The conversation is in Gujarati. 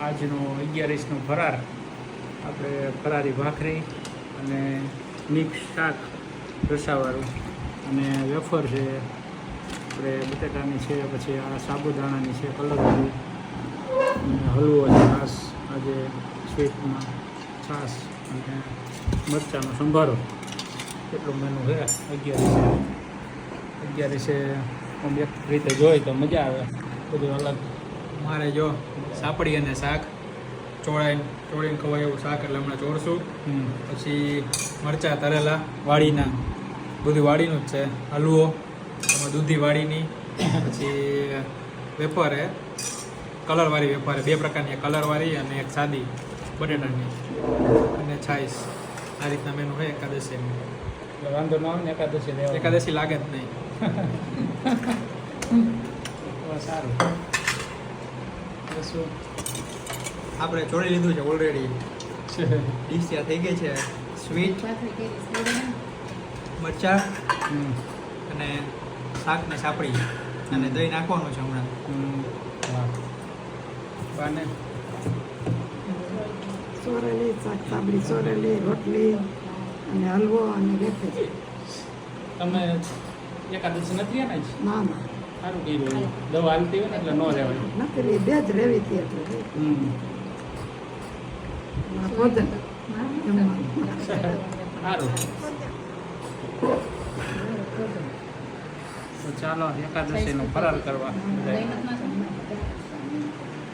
આજનો અગિયારીસનો ફરાર. આપણે ફરારી ભાખરી અને મિક્સ શાક રસાવાળું અને વેફર છે. આપણે બટેટાની છે, પછી આ સાબુદાણાની છે કલરવાળી અને હલવો છાશ, આજે સ્વીટમાં છાશ અને મરચાંનો સંભારો. એટલો મેનુ છે, અગિયારીસે. અગિયારીસે આમ એક રીતે જોઈ તો મજા આવે. બધું અલગ. મારે જો સાપડી અને શાક ચોળાઈને ચોળીને ખવાય એવું શાક એટલે હમણાં ચોળશું. પછી મરચાં તરેલા વાડીના. બધું વાડીનું જ છે. હલવો એમાં દૂધી વાડીની પછી વેફર હે. કલરવાળી વેપાર બે પ્રકારની એક કલરવાળી અને એક સાદી બટેટાની. અને છાઈસ. આ રીતના મેનુ હોય એકાદશી વાંધો ન આવે ને એકાદશી એકાદશી લાગે જ નહીં. સારું. શું? આપણે ચોળી લીધું છે ઓલરેડી ડીશ ત્યાં થઈ ગઈ છે. સ્વીટ મરચા હમ. અને શાક ને સાપડી. અને દહીં નાખવાનું છે હમણાં. બને? સોરેલી શાક સાબડી સોરેલી રોટલી અને હલવો અને તમે એકાદશી નથી રહ્યા ને ના ના. સારું કર્યું દવા હાલતી હોય ને એટલે ન રહેવાની. બે જ રહેવી હતી એટલે. સારું. તો ચાલો એકાદશીનો ફરાર કરવા. બધાય.